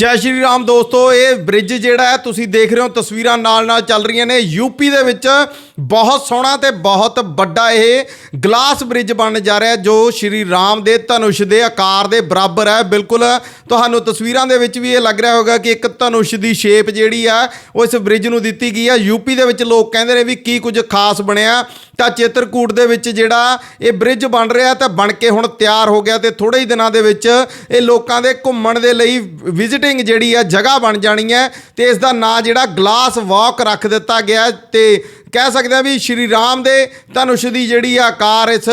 ਜੈ ਸ਼੍ਰੀ ਰਾਮ ਦੋਸਤੋ, ਇਹ ਬ੍ਰਿਜ ਜਿਹੜਾ ਹੈ, ਤੁਸੀਂ ਦੇਖ ਰਹੇ ਹੋ, ਤਸਵੀਰਾਂ ਨਾਲ ਨਾਲ ਚੱਲ ਰਹੀਆਂ ਨੇ। ਯੂਪੀ ਦੇ ਵਿੱਚ ਬਹੁਤ ਸੋਹਣਾ ਤੇ ਬਹੁਤ ਵੱਡਾ ਇਹ ਗਲਾਸ ਬ੍ਰਿਜ ਬਣਨ ਜਾ ਰਿਹਾ ਜੋ ਸ਼੍ਰੀ ਰਾਮ ਦੇ ਧਨੁਸ਼ ਦੇ ਆਕਾਰ ਦੇ ਬਰਾਬਰ ਹੈ। ਬਿਲਕੁਲ ਤੁਹਾਨੂੰ ਤਸਵੀਰਾਂ ਦੇ ਵਿੱਚ ਵੀ ਇਹ ਲੱਗ ਰਿਹਾ ਹੋਗਾ ਕਿ ਇੱਕ ਧਨੁਸ਼ ਦੀ ਸ਼ੇਪ ਜਿਹੜੀ ਆ, ਉਹ ਇਸ ਬ੍ਰਿਜ ਨੂੰ ਦਿੱਤੀ ਗਈ ਹੈ ਯੂਪੀ ਦੇ ਵਿੱਚ ਲੋਕ ਕਹਿੰਦੇ ਨੇ ਵੀ ਕੀ ਕੁਝ ਖਾਸ ਬਣਿਆ। ਤਾਂ ਚਿੱਤਰਕੂਟ ਦੇ ਵਿੱਚ ਜਿਹੜਾ ਇਹ ਬ੍ਰਿਜ ਬਣ ਰਿਹਾ ਤਾਂ ਬਣ ਕੇ ਹੁਣ ਤਿਆਰ ਹੋ ਗਿਆ ਤੇ ਥੋੜੇ ਹੀ ਦਿਨਾਂ ਦੇ ਵਿੱਚ ਇਹ ਲੋਕਾਂ ਦੇ ਘੁੰਮਣ ਦੇ ਲਈ ਵਿਜ਼ਿਟ ਵਿਜ਼ਿਟਿੰਗ ਜਿਹੜੀ ਆ ਜਗ੍ਹਾ ਬਣ ਜਾਣੀ ਹੈ ਤੇ ਇਸ ਦਾ ਨਾਂ ਜਿਹੜਾ ਗਲਾਸ ਵਾਕ ਰੱਖ ਦਿੱਤਾ ਗਿਆ ਹੈ ਤੇ ਕਹਿ ਸਕਦੇ ਆ ਵੀ ਸ਼੍ਰੀ ਰਾਮ ਦੇ ਧਨੁਸ਼ ਦੀ ਜਿਹੜੀ ਆਕਾਰ ਇਸ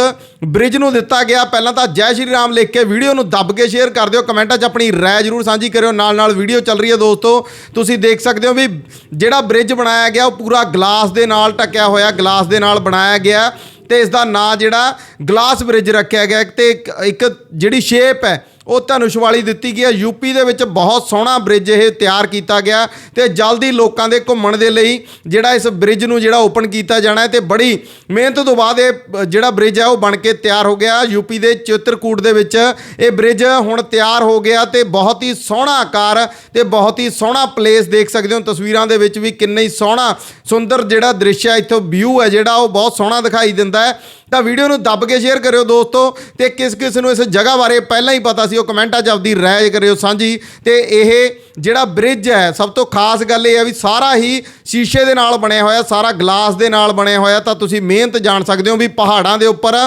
ਬ੍ਰਿਜ ਨੂੰ ਦਿੱਤਾ ਗਿਆ। ਪਹਿਲਾਂ ਤਾਂ ਜੈ ਸ਼੍ਰੀ ਰਾਮ ਲਿਖ ਕੇ ਵੀਡੀਓ ਨੂੰ ਦੱਬ ਕੇ ਸ਼ੇਅਰ ਕਰ ਦਿਓ। ਕਮੈਂਟਾਂ 'ਚ ਆਪਣੀ ਰਾਏ ਜ਼ਰੂਰ ਸਾਂਝੀ ਕਰਿਓ। ਨਾਲ ਨਾਲ ਵੀਡੀਓ ਚੱਲ ਰਹੀ ਹੈ ਦੋਸਤੋ। ਤੁਸੀਂ ਦੇਖ ਸਕਦੇ ਹੋ ਵੀ ਜਿਹੜਾ ਬ੍ਰਿਜ ਬਣਾਇਆ ਗਿਆ, ਉਹ ਪੂਰਾ ਗਲਾਸ ਦੇ ਨਾਲ ਢੱਕਿਆ ਹੋਇਆ ਗਲਾਸ ਦੇ ਨਾਲ ਬਣਾਇਆ ਗਿਆ ਤੇ ਇਸ ਦਾ ਨਾਂ ਜਿਹੜਾ ਗਲਾਸ ਬ੍ਰਿਜ ਰੱਖਿਆ ਗਿਆ ਤੇ ਇੱਕ ਜਿਹੜੀ ਸ਼ੇਪ ਹੈ ਉਹ ਧਨੁਸ਼ਵਾਲੀ ਦਿੱਤੀ ਗਈ ਹੈ। ਯੂਪੀ ਦੇ ਵਿੱਚ ਬਹੁਤ ਸੋਹਣਾ ਬ੍ਰਿਜ ਇਹ ਤਿਆਰ ਕੀਤਾ ਗਿਆ ਤੇ ਜਲਦੀ ਲੋਕਾਂ ਦੇ ਘੁੰਮਣ ਦੇ ਲਈ ਜਿਹੜਾ ਇਸ ਬ੍ਰਿਜ ਨੂੰ ਜਿਹੜਾ ਓਪਨ ਕੀਤਾ ਜਾਣਾ ਹੈ ਤੇ ਬੜੀ ਮਿਹਨਤ ਤੋਂ ਬਾਅਦ ਇਹ ਜਿਹੜਾ ਬ੍ਰਿਜ ਹੈ ਉਹ ਬਣ ਕੇ ਤਿਆਰ ਹੋ ਗਿਆ। ਯੂਪੀ ਦੇ ਚਿੱਤਰਕੂਟ ਦੇ ਵਿੱਚ ਇਹ ਬ੍ਰਿਜ ਹੁਣ ਤਿਆਰ ਹੋ ਗਿਆ ਤੇ ਬਹੁਤ ਹੀ ਸੋਹਣਾ ਆਕਾਰ ਤੇ ਬਹੁਤ ਹੀ ਸੋਹਣਾ ਪਲੇਸ ਦੇਖ ਸਕਦੇ ਹੋ। ਤਸਵੀਰਾਂ ਦੇ ਵਿੱਚ ਵੀ ਕਿੰਨਾ ਹੀ ਸੋਹਣਾ ਸੁੰਦਰ ਜਿਹੜਾ ਦ੍ਰਿਸ਼ ਹੈ, ਇੱਥੋਂ ਵਿਊ ਹੈ ਜਿਹੜਾ ਉਹ ਬਹੁਤ ਸੋਹਣਾ ਦਿਖਾਈ ਦਿੰਦਾ ਹੈ। ਤਾਂ ਵੀਡੀਓ ਨੂੰ ਦੱਬ ਕੇ ਸ਼ੇਅਰ ਕਰਿਓ ਦੋਸਤੋ ਤੇ ਕਿਸ ਕਿਸ ਨੂੰ ਇਸ ਜਗ੍ਹਾ ਬਾਰੇ ਪਹਿਲਾਂ ਹੀ ਪਤਾ ਸੀ, ਉਹ ਕਮੈਂਟਾਂ 'ਚ ਆਪਦੀ ਰਾਏ ਕਰਿਓ ਸਾਂਝੀ। ਤੇ ਇਹ ਜਿਹੜਾ ਬ੍ਰਿਜ ਹੈ, ਸਭ ਤੋਂ ਖਾਸ ਗੱਲ ਇਹ ਹੈ ਵੀ ਸਾਰਾ ਹੀ ਸ਼ੀਸ਼ੇ ਦੇ ਨਾਲ ਬਣਿਆ ਹੋਇਆ, ਸਾਰਾ ਗਲਾਸ ਦੇ ਨਾਲ ਬਣਿਆ ਹੋਇਆ, ਤਾਂ ਤੁਸੀਂ ਮਿਹਨਤ ਜਾਣ ਸਕਦੇ ਹੋ ਵੀ ਪਹਾੜਾਂ ਦੇ ਉੱਪਰ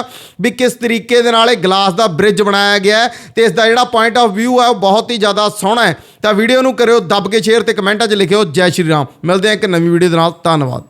ਵੀ ਕਿਸ ਤਰੀਕੇ ਦੇ ਨਾਲ ਇਹ ਗਲਾਸ ਦਾ ਬ੍ਰਿਜ ਬਣਾਇਆ ਗਿਆ ਹੈ ਤੇ ਇਸ ਦਾ ਜਿਹੜਾ ਪੁਆਇੰਟ ਆਫ ਵਿਊ ਹੈ, ਉਹ ਬਹੁਤ ਹੀ ਜ਼ਿਆਦਾ ਸੋਹਣਾ ਹੈ। ਤਾਂ ਵੀਡੀਓ ਨੂੰ ਕਰਿਓ ਦੱਬ ਕੇ ਸ਼ੇਅਰ ਤੇ ਕਮੈਂਟਾਂ 'ਚ ਲਿਖਿਓ, ਜੈ ਸ਼੍ਰੀ ਰਾਮ। ਮਿਲਦੇ ਹਾਂ ਇੱਕ ਨਵੀਂ ਵੀਡੀਓ ਦੇ ਨਾਲ। ਧੰਨਵਾਦ।